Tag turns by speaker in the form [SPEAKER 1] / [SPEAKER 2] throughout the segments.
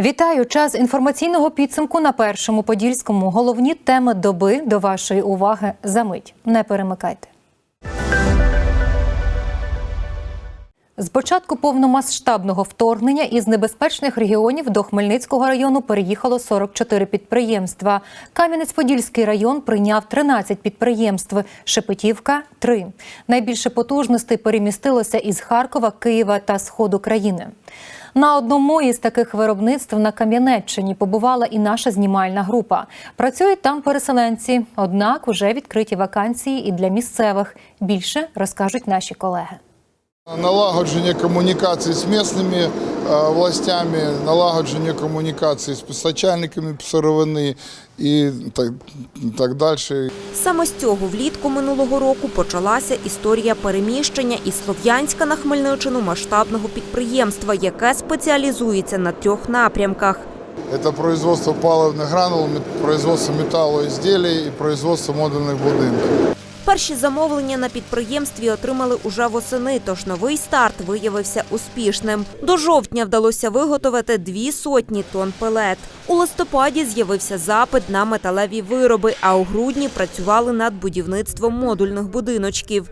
[SPEAKER 1] Вітаю! Час інформаційного підсумку на першому подільському. Головні теми доби до вашої уваги за мить. Не перемикайте. З початку повномасштабного вторгнення із небезпечних регіонів до Хмельницького району переїхало 44 підприємства. Кам'янець-Подільський район прийняв 13 підприємств, Шепетівка 3. Найбільше потужностей перемістилося із Харкова, Києва та сходу країни. На одному із таких виробництв на Кам'янеччині побувала і наша знімальна група. Працюють там переселенці, однак уже відкриті вакансії і для місцевих. Більше розкажуть наші колеги.
[SPEAKER 2] Налагодження комунікацій з місцевими е, властями, налагодження комунікацій з постачальниками сировини і так, так далі.
[SPEAKER 3] Саме з цього влітку минулого року почалася історія переміщення із Слов'янська на Хмельниччину масштабного підприємства, яке спеціалізується на трьох напрямках.
[SPEAKER 2] Це производство паливних гранул, производство металоізделій і производство модульних будинків.
[SPEAKER 3] Перші замовлення на підприємстві отримали уже восени, тож новий старт виявився успішним. До жовтня вдалося виготовити дві сотні тонн пелет. У листопаді з'явився запит на металеві вироби, а у грудні працювали над будівництвом модульних будиночків.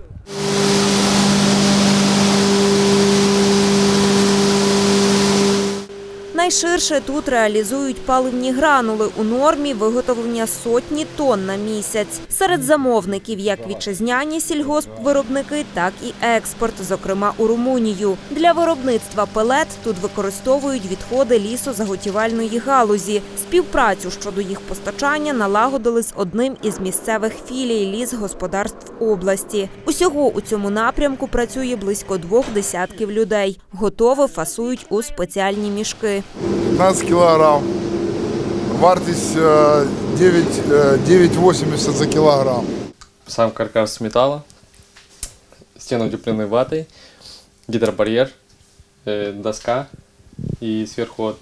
[SPEAKER 3] Найширше тут реалізують паливні гранули у нормі виготовлення сотні тонн на місяць. Серед замовників як вітчизняні сільгоспвиробники, так і експорт, зокрема у Румунію. Для виробництва пелет тут використовують відходи лісозаготівельної галузі. Співпрацю щодо їх постачання налагодили з одним із місцевих філій лісгосподарств області. Усього у цьому напрямку працює близько двох десятків людей. Готово фасують у спеціальні мішки.
[SPEAKER 2] 15 кілограм. Вартість е, 9, е, 9,80 за кілограм.
[SPEAKER 4] Сам каркас металла, стены утеплены ватой, гидробарьер, э, доска и сверху вот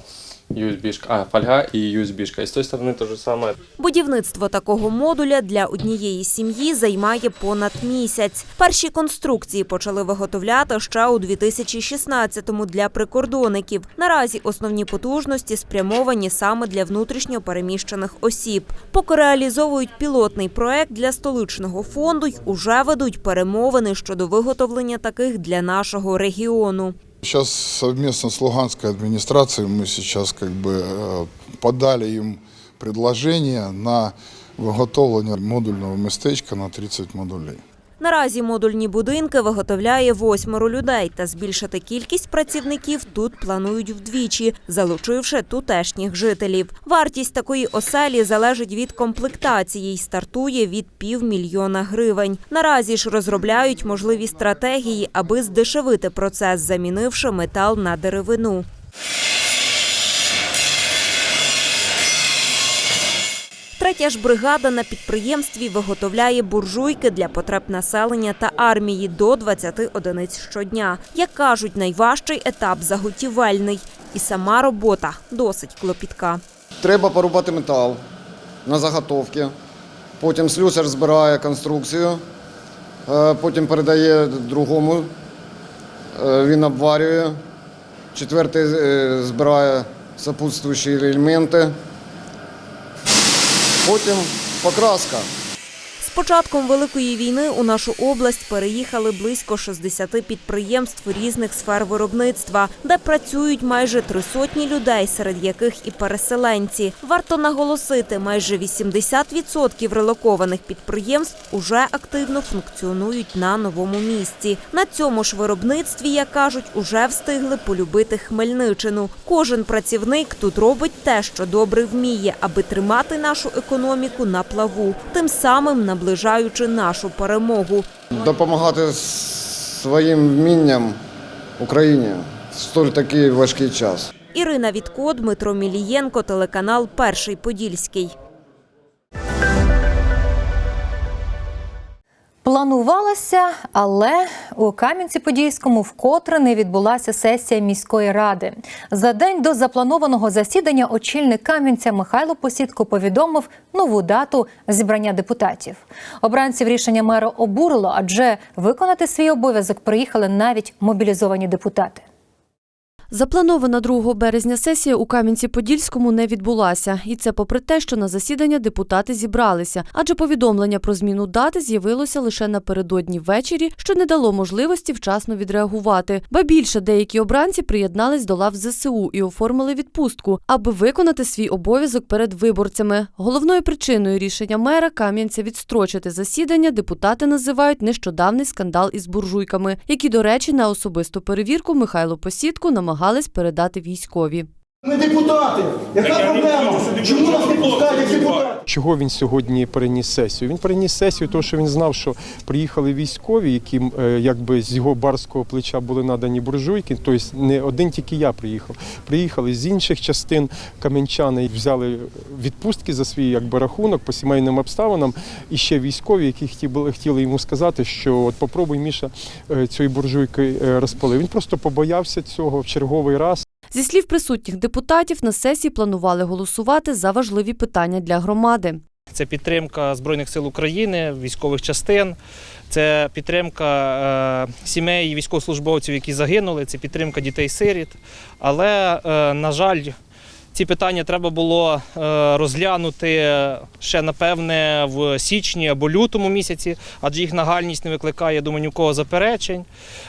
[SPEAKER 4] USB, а, фольга и USB. -шка. И с той стороны то же самое.
[SPEAKER 3] Будівництво такого модуля для однієї сім'ї займає понад місяць. Перші конструкції почали виготовляти ще у 2016-му для прикордонників. Наразі основні потужності спрямовані саме для внутрішньо переміщених осіб. Поки реалізовують пілотний проект для столичного фонду й уже ведуть перемовини щодо виготовлення таких для нашого регіону.
[SPEAKER 2] Сейчас совместно с Луганской администрацией мы сейчас как бы э, подали им предложение на виготовлення модульного містечка на 30 модулей.
[SPEAKER 3] Наразі модульні будинки виготовляє восьмеро людей, та збільшити кількість працівників тут планують вдвічі, залучивши тутешніх жителів. Вартість такої оселі залежить від комплектації і стартує від півмільйона гривень. Наразі ж розробляють можливі стратегії, аби здешевити процес, замінивши метал на деревину. Третя ж бригада на підприємстві виготовляє буржуйки для потреб населення та армії до 20 одиниць щодня. Як кажуть, найважчий етап заготівельний, і сама робота досить клопітка.
[SPEAKER 5] Треба порубати метал на заготовки. Потім слюсар збирає конструкцію, е, потім передає другому, е, він обварює. Четвертий е, збирає сопутствуючі елементи. Потім покраска.
[SPEAKER 3] Початком Великої війни у нашу область переїхали близько 60 підприємств різних сфер виробництва, де працюють майже три сотні людей, серед яких і переселенці. Варто наголосити, майже 80% релокованих підприємств уже активно функціонують на новому місці. На цьому ж виробництві, як кажуть, уже встигли полюбити Хмельниччину. Кожен працівник тут робить те, що добре вміє, аби тримати нашу економіку на плаву, тим самим наближаючи нашу перемогу.
[SPEAKER 5] Допомагати своїм вмінням Україні в столь такий важкий час.
[SPEAKER 3] Ірина Вітко, Дмитро Мілієнко, телеканал Перший Подільський.
[SPEAKER 1] Планувалося, але у Кам'янці-Подільському вкотре не відбулася сесія міської ради. За день до запланованого засідання очільник Кам'янця Михайло Посідко повідомив нову дату зібрання депутатів. Обранців рішення мера обурило, адже виконати свій обов'язок приїхали навіть мобілізовані депутати.
[SPEAKER 6] Запланована 2 березня сесія у Кам'янці-Подільському не відбулася. І це попри те, що на засідання депутати зібралися, адже повідомлення про зміну дати з'явилося лише напередодні ввечері, що не дало можливості вчасно відреагувати. Ба більше деякі обранці приєднались до лав ЗСУ і оформили відпустку, аби виконати свій обов'язок перед виборцями. Головною причиною рішення мера Кам'янця відстрочити засідання депутати називають нещодавний скандал із буржуйками, які, до речі, на особисту перевірку Михайло Посідку намагались передати військові.
[SPEAKER 7] Ми депутати. Яка проблема? Чому нас не пускають як депутати?
[SPEAKER 8] Чого він сьогодні переніс сесію? Він переніс сесію, тому що він знав, що приїхали військові, які е, якби з його барського плеча були надані буржуйки. Тобто не один тільки я приїхав. Приїхали з інших частин кам'янчани, взяли відпустки за свій якби рахунок по сімейним обставинам. І ще військові, які хотіли, хотіли йому сказати, що от попробуй Міша е, цієї буржуйки е, розпали. Він просто побоявся цього в черговий раз.
[SPEAKER 6] Зі слів присутніх депутатів, на сесії планували голосувати за важливі питання для громади.
[SPEAKER 9] Це підтримка Збройних сил України, військових частин, це підтримка е, сімей військовослужбовців, які загинули, це підтримка дітей-сиріт. Але, е, на жаль, ці питання треба було е, розглянути ще напевне в січні або лютому місяці, адже їх нагальність не викликає, я думаю, ні у кого заперечень.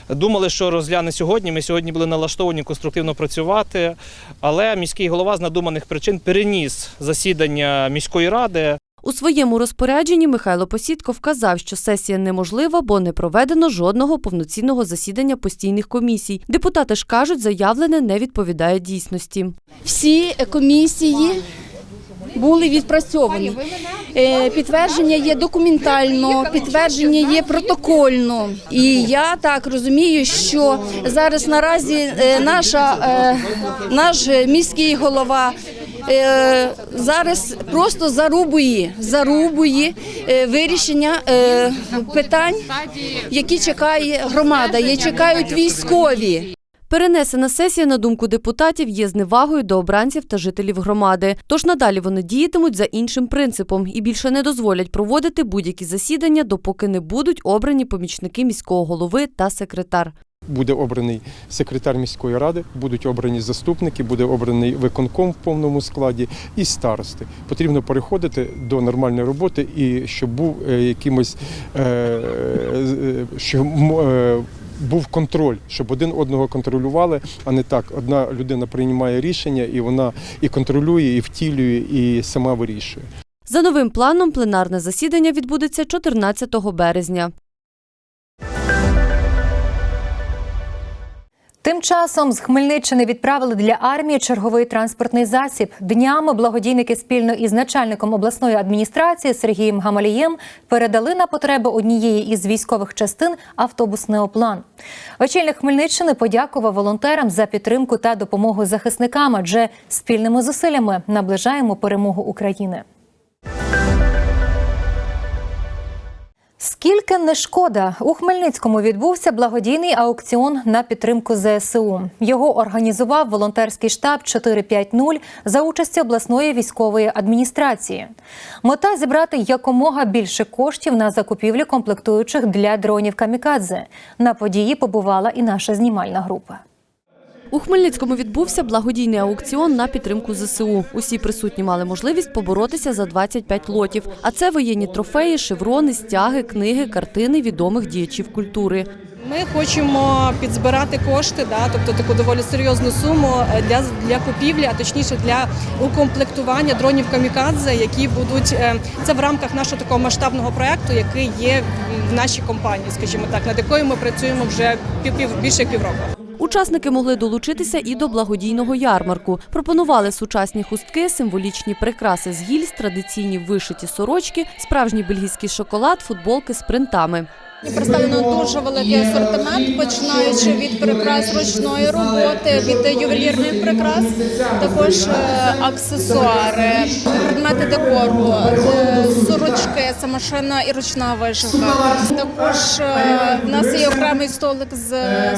[SPEAKER 9] Думали, що розгляне сьогодні. Ми сьогодні були налаштовані конструктивно працювати, але міський голова з надуманих причин переніс засідання міської ради
[SPEAKER 6] У своєму розпорядженні Михайло Посідко вказав, що сесія неможлива, бо не проведено жодного повноцінного засідання постійних комісій. Депутати ж кажуть, заявлене не відповідає дійсності.
[SPEAKER 10] всі комісії були відпрацьовані. Е, Підтвердження є документально, підтвердження є протокольно. І я так розумію, що зараз наразі е, наша, е, наш міський голова. Е, Зараз просто зарубує, зарубує е, вирішення е, питань, які чекає громада, які чекають військові.
[SPEAKER 6] Перенесена сесія, на думку депутатів, є зневагою до обранців та жителів громади. Тож надалі вони діятимуть за іншим принципом і більше не дозволять проводити будь-які засідання, допоки не будуть обрані помічники міського голови та секретар.
[SPEAKER 8] Буде обраний секретар міської ради, будуть обрані заступники, буде обраний виконком в повному складі і старости. Потрібно переходити до нормальної роботи і щоб був е, якимось е, е, щоб був контроль, щоб один одного контролювали, а не так. Одна людина приймає рішення і вона і контролює, і втілює, і сама вирішує.
[SPEAKER 6] За новим планом, пленарне засідання відбудеться 14 березня.
[SPEAKER 1] Тим часом з Хмельниччини відправили для армії черговий транспортний засіб. Днями благодійники спільно із начальником обласної адміністрації Сергієм Гамалієм передали на потреби однієї із військових частин автобус Неоплан. Очільник Хмельниччини подякував волонтерам за підтримку та допомогу захисникам, адже спільними зусиллями наближаємо перемогу України. Скільки не шкода у Хмельницькому відбувся благодійний аукціон на підтримку ЗСУ. Його організував волонтерський штаб 450 за участі обласної військової адміністрації. Мета зібрати якомога більше коштів на закупівлю комплектуючих для дронів камікадзе. На події побувала і наша знімальна група.
[SPEAKER 6] У Хмельницькому відбувся благодійний аукціон на підтримку ЗСУ. Усі присутні мали можливість поборотися за 25 лотів. А це воєнні трофеї, шеврони, стяги, книги, картини відомих діячів культури.
[SPEAKER 11] Ми хочемо підзбирати кошти, да, тобто таку доволі серйозну суму е, для, для купівлі, а точніше для укомплектування дронів камікадзе, які будуть е, це в рамках нашого такого масштабного проекту, який є в нашій компанії, скажімо так, над якою ми працюємо вже пів, пів більше півроку.
[SPEAKER 6] Учасники могли долучитися і до благодійного ярмарку. Пропонували сучасні хустки, символічні прикраси з гільз, традиційні вишиті сорочки, справжній бельгійський шоколад, футболки з принтами.
[SPEAKER 10] Представлено дуже великий асортимент, починаючи від прикрас ручної роботи, від ювелірних прикрас, також е, аксесуари, предмети декору, е, сорочки, самошина і ручна вишивка. Також е, в нас є окремий столик з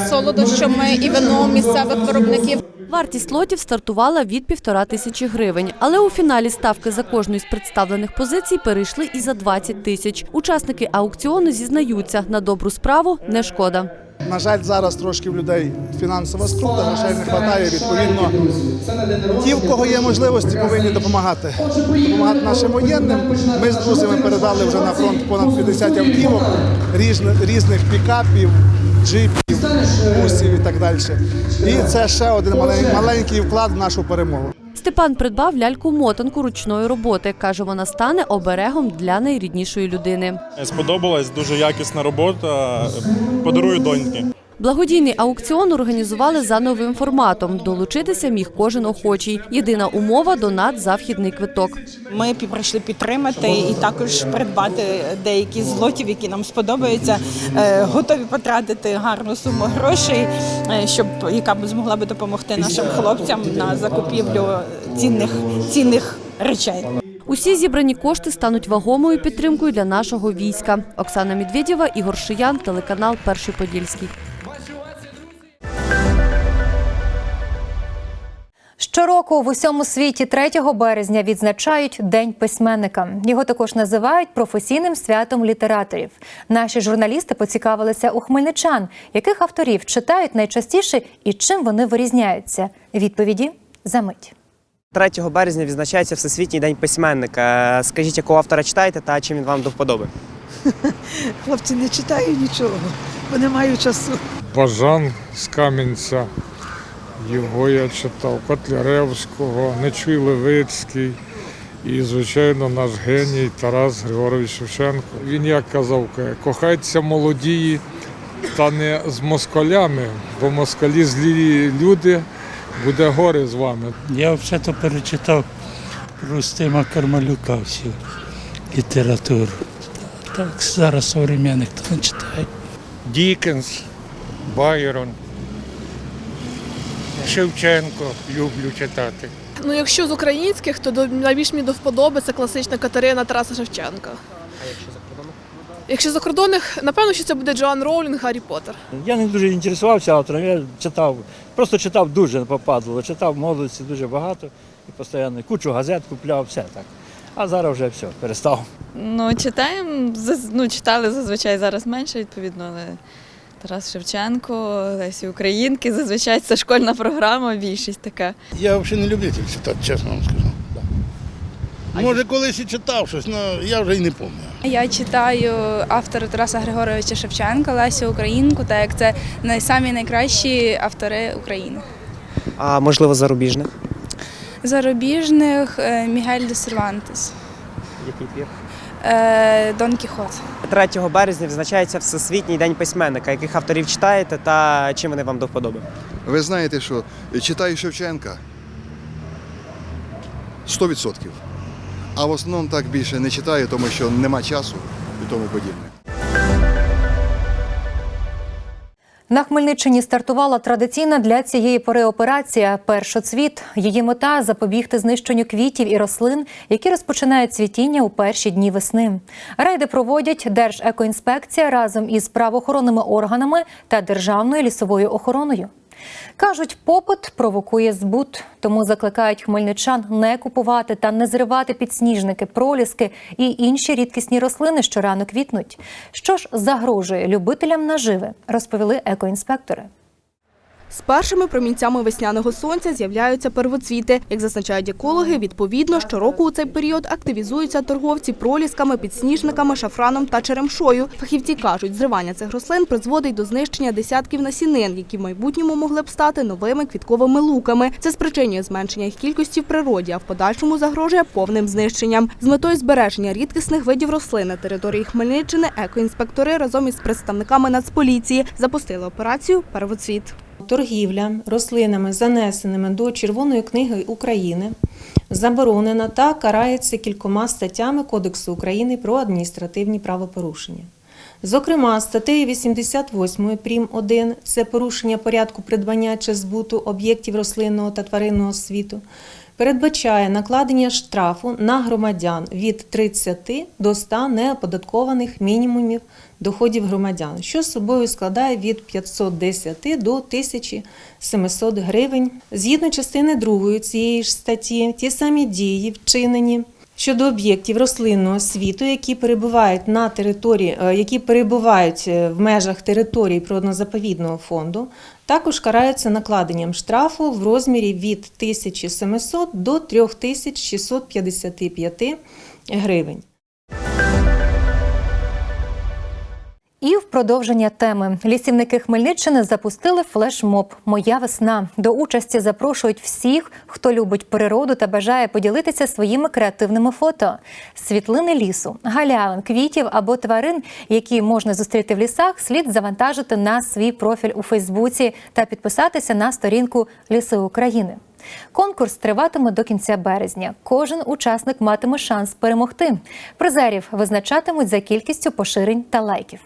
[SPEAKER 10] солодощами і вином місцевих виробників.
[SPEAKER 6] Вартість лотів стартувала від півтора тисячі гривень, але у фіналі ставки за кожну з представлених позицій перейшли і за 20 тисяч. Учасники аукціону зізнаються, на добру справу не шкода.
[SPEAKER 7] На жаль, зараз трошки в людей фінансова скрута, грошей не вистачає. Відповідно, ті, в кого є можливості, повинні допомагати. Допомагати нашим воєнним. Ми з друзями передали вже на фронт понад 50 автівок, різних, різних пікапів, джипів, бусів і так далі. І це ще один малень- маленький вклад в нашу перемогу.
[SPEAKER 6] Степан придбав ляльку-мотанку ручної роботи. Каже, вона стане оберегом для найріднішої людини.
[SPEAKER 12] Сподобалась дуже якісна робота. Подарую доньки.
[SPEAKER 6] Благодійний аукціон організували за новим форматом. Долучитися міг кожен охочий. Єдина умова донат за вхідний квиток.
[SPEAKER 13] Ми прийшли підтримати і також придбати деякі з лотів, які нам сподобаються. Е, Готові потратити гарну суму грошей, е, щоб яка б змогла би допомогти нашим хлопцям на закупівлю цінних цінних речей.
[SPEAKER 6] Усі зібрані кошти стануть вагомою підтримкою для нашого війська. Оксана Медведєва, Ігор Шиян, телеканал Перший Подільський.
[SPEAKER 1] Щороку в усьому світі 3 березня відзначають День письменника. Його також називають професійним святом літераторів. Наші журналісти поцікавилися у хмельничан, яких авторів читають найчастіше і чим вони вирізняються. Відповіді за мить.
[SPEAKER 14] 3 березня відзначається Всесвітній день письменника. Скажіть, якого автора читаєте та чим він вам до вподоби?
[SPEAKER 13] Хлопці не читаю нічого, бо не маю часу.
[SPEAKER 12] Бажан з Кам'янця. Його я читав, Котляревського, Нечуй Левицький і, звичайно, наш геній Тарас Григорович Шевченко. Він як казав, кохайтеся молодії та не з москалями, бо москалі злі люди, буде горе з вами.
[SPEAKER 15] Я взагалі перечитав Рустима Кармалюка всю літературу. Так зараз современних хто не читає.
[SPEAKER 12] Дікенс, Байрон, Шевченко люблю читати.
[SPEAKER 11] Ну, якщо з українських, то найбільш мені до вподоби це класична Катерина Тараса Шевченка.
[SPEAKER 14] А якщо закордонно?
[SPEAKER 11] Якщо закордонних, напевно, що це буде Джоан Роулінг, Гаррі Поттер.
[SPEAKER 15] Я не дуже інтересувався автором, я читав, просто читав дуже попадало, читав молодості дуже багато і постійно кучу газет купляв, все так. А зараз вже все, перестав.
[SPEAKER 16] Ну, читаємо, ну, читали зазвичай зараз менше, відповідно, але Тарас Шевченко, Лесі Українки, зазвичай це школьна програма, більшість така.
[SPEAKER 12] Я взагалі не люблю читати, чесно вам скажу. Може, колись і читав щось, але я вже й не пам'ятаю.
[SPEAKER 16] Я читаю автора Тараса Григоровича Шевченка, Лесю Українку, так як це найсамі найкращі автори України.
[SPEAKER 14] А можливо, зарубіжних?
[SPEAKER 16] Зарубіжних е, Мігель де Сервантес,
[SPEAKER 14] Який твір?
[SPEAKER 16] Е, Дон Кіхот.
[SPEAKER 14] 3 березня відзначається Всесвітній день письменника. Яких авторів читаєте та чим вони вам до вподоби?
[SPEAKER 2] Ви знаєте, що читаю Шевченка 100%. А в основному так більше не читаю, тому що нема часу і тому подібне.
[SPEAKER 1] На Хмельниччині стартувала традиційна для цієї пори операція Першоцвіт. Її мета запобігти знищенню квітів і рослин, які розпочинають цвітіння у перші дні весни. Рейди проводять Держекоінспекція разом із правоохоронними органами та державною лісовою охороною. Кажуть, попит провокує збут, тому закликають хмельничан не купувати та не зривати підсніжники, проліски і інші рідкісні рослини, що рано квітнуть. Що ж загрожує любителям наживи, розповіли екоінспектори.
[SPEAKER 11] З першими промінцями весняного сонця з'являються первоцвіти. Як зазначають екологи, відповідно, щороку у цей період активізуються торговці пролісками, підсніжниками, шафраном та черемшою. Фахівці кажуть, зривання цих рослин призводить до знищення десятків насінин, які в майбутньому могли б стати новими квітковими луками. Це спричинює зменшення їх кількості в природі, а в подальшому загрожує повним знищенням. З метою збереження рідкісних видів рослин на території Хмельниччини екоінспектори разом із представниками Нацполіції запустили операцію Первоцвіт.
[SPEAKER 16] Торгівля рослинами, занесеними до Червоної книги України, заборонена та карається кількома статтями Кодексу України про адміністративні правопорушення. Зокрема, статтею 88 прим. 1 – це порушення порядку придбання чи збуту об'єктів рослинного та тваринного світу, передбачає накладення штрафу на громадян від 30 до 100 неоподаткованих мінімумів доходів громадян, що собою складає від 510 до 1700 гривень. Згідно частини 2 цієї ж статті, ті самі дії, вчинені щодо об'єктів рослинного світу, які перебувають на території, е, які перебувають е, в межах території природно-заповідного фонду, також караються накладенням штрафу в розмірі від 1700 до 3655 гривень.
[SPEAKER 1] І в продовження теми лісівники Хмельниччини запустили флешмоб Моя весна. До участі запрошують всіх, хто любить природу та бажає поділитися своїми креативними фото. Світлини лісу, галявин, квітів або тварин, які можна зустріти в лісах, слід завантажити на свій профіль у Фейсбуці та підписатися на сторінку Ліси України. Конкурс триватиме до кінця березня. Кожен учасник матиме шанс перемогти. Призерів визначатимуть за кількістю поширень та лайків.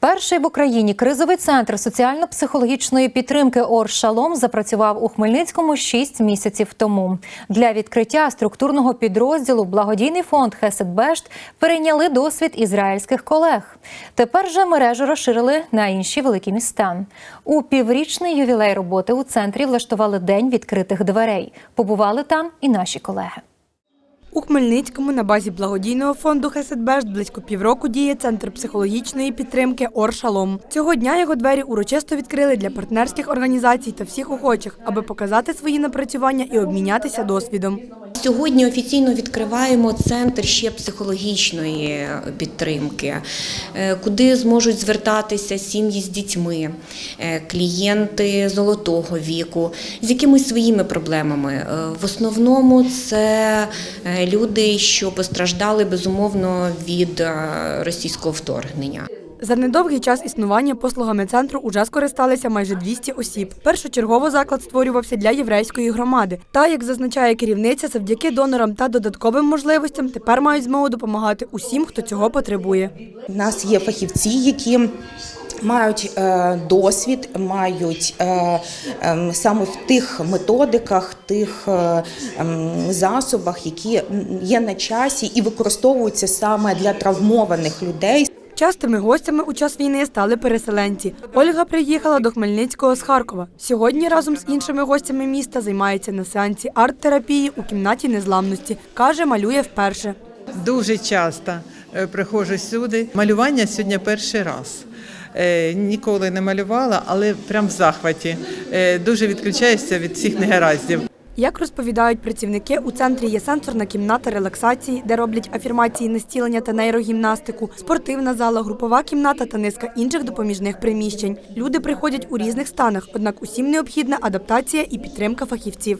[SPEAKER 1] Перший в Україні кризовий центр соціально-психологічної підтримки Ор Шалом запрацював у Хмельницькому 6 місяців тому. Для відкриття структурного підрозділу благодійний фонд Хесед Бешт перейняли досвід ізраїльських колег. Тепер же мережу розширили на інші великі міста. У піврічний ювілей роботи у центрі влаштували день відкритих дверей. Побували там і наші колеги.
[SPEAKER 17] У Хмельницькому на базі благодійного фонду Хеседбешт близько півроку діє центр психологічної підтримки Оршалом. Цього дня його двері урочисто відкрили для партнерських організацій та всіх охочих, аби показати свої напрацювання і обмінятися досвідом.
[SPEAKER 14] Сьогодні офіційно відкриваємо центр ще психологічної підтримки, е, куди зможуть звертатися сім'ї з дітьми, е, клієнти золотого віку з якимись своїми проблемами. Е, В основному це люди, що постраждали безумовно від російського вторгнення.
[SPEAKER 17] За недовгий час існування послугами центру уже скористалися майже 200 осіб. Першочергово заклад створювався для єврейської громади. Та, як зазначає керівниця, завдяки донорам та додатковим можливостям тепер мають змогу допомагати усім, хто цього потребує.
[SPEAKER 13] У нас є фахівці, які мають е, досвід, мають е, ем, саме в тих методиках, тих е, ем, засобах, які є на часі і використовуються саме для травмованих людей.
[SPEAKER 17] Частими гостями у час війни стали переселенці. Ольга приїхала до Хмельницького з Харкова. Сьогодні разом з іншими гостями міста займається на сеансі арт-терапії у кімнаті незламності. Каже, малює вперше.
[SPEAKER 18] Дуже часто е, приходжу сюди. Малювання сьогодні перший раз. Е, Ніколи не малювала, але прям в захваті. Е, Дуже відключаюся від всіх негараздів.
[SPEAKER 17] Як розповідають працівники, у центрі є сенсорна кімната релаксації, де роблять афірмації на стілення та нейрогімнастику, спортивна зала, групова кімната та низка інших допоміжних приміщень. Люди приходять у різних станах, однак усім необхідна адаптація і підтримка фахівців.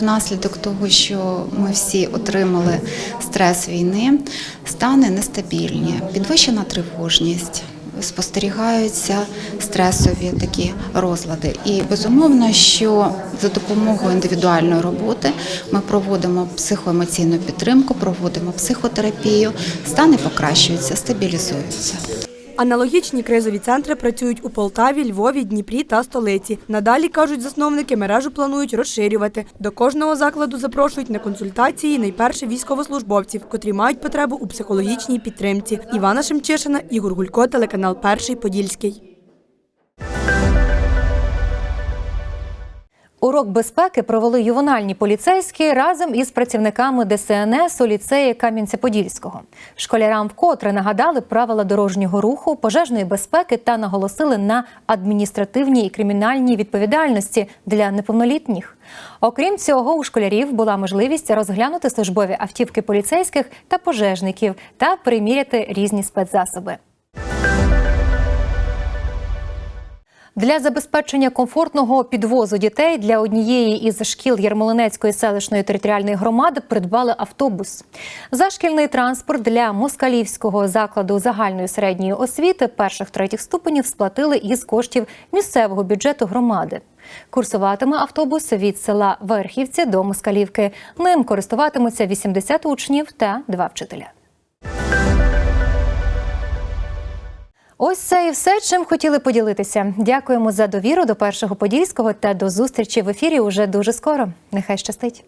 [SPEAKER 19] Внаслідок того, що ми всі отримали стрес війни, стани нестабільні, підвищена тривожність. Спостерігаються стресові такі розлади, і безумовно, що за допомогою індивідуальної роботи ми проводимо психоемоційну підтримку, проводимо психотерапію, стани покращуються, стабілізуються.
[SPEAKER 17] Аналогічні кризові центри працюють у Полтаві, Львові, Дніпрі та столиці. Надалі кажуть засновники, мережу планують розширювати. До кожного закладу запрошують на консультації найперше військовослужбовців, котрі мають потребу у психологічній підтримці. Івана Шемчишина, Ігор Гулько, телеканал Перший Подільський.
[SPEAKER 1] Урок безпеки провели ювенальні поліцейські разом із працівниками ДСНС у ліцеї Кам'янця-Подільського. Школярам вкотре нагадали правила дорожнього руху, пожежної безпеки та наголосили на адміністративній і кримінальній відповідальності для неповнолітніх. Окрім цього, у школярів була можливість розглянути службові автівки поліцейських та пожежників та приміряти різні спецзасоби. Для забезпечення комфортного підвозу дітей для однієї із шкіл Ярмолинецької селищної територіальної громади придбали автобус. Зашкільний транспорт для москалівського закладу загальної середньої освіти перших третіх ступенів сплатили із коштів місцевого бюджету громади. Курсуватиме автобус від села Верхівці до Москалівки. Ним користуватимуться 80 учнів та два вчителя. Ось це і все, чим хотіли поділитися. Дякуємо за довіру до першого подільського та до зустрічі в ефірі уже дуже скоро. Нехай щастить.